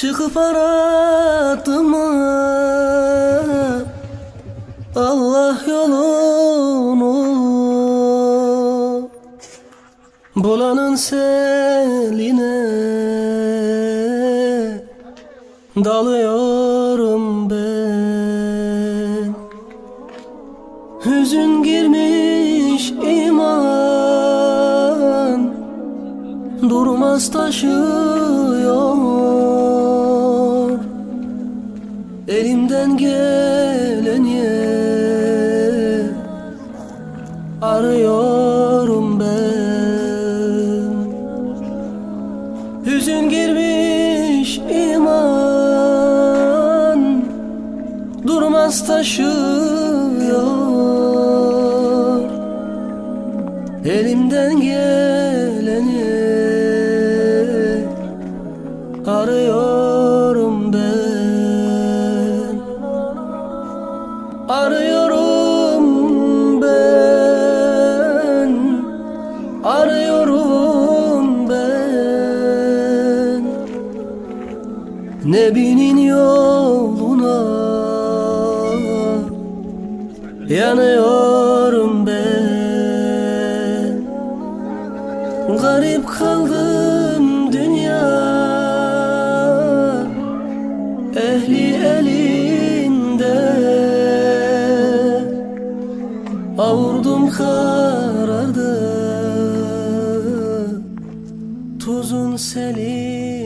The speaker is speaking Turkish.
Çıkıp aradım Allah yolunu. Bulanın seline Dalıyorum ben. Hüzün girmiş iman Durmaz taşıyor Elimden geleni Arıyorum ben. Hüzün girmiş iman Durmaz taşıyor. Elimden geleni Arıyorum ben. Arıyorum ben. Nebinin yoluna Yanıyorum ben. Garip kaldım dünya. Ehli elinde Tuzum karardı Tuzun selim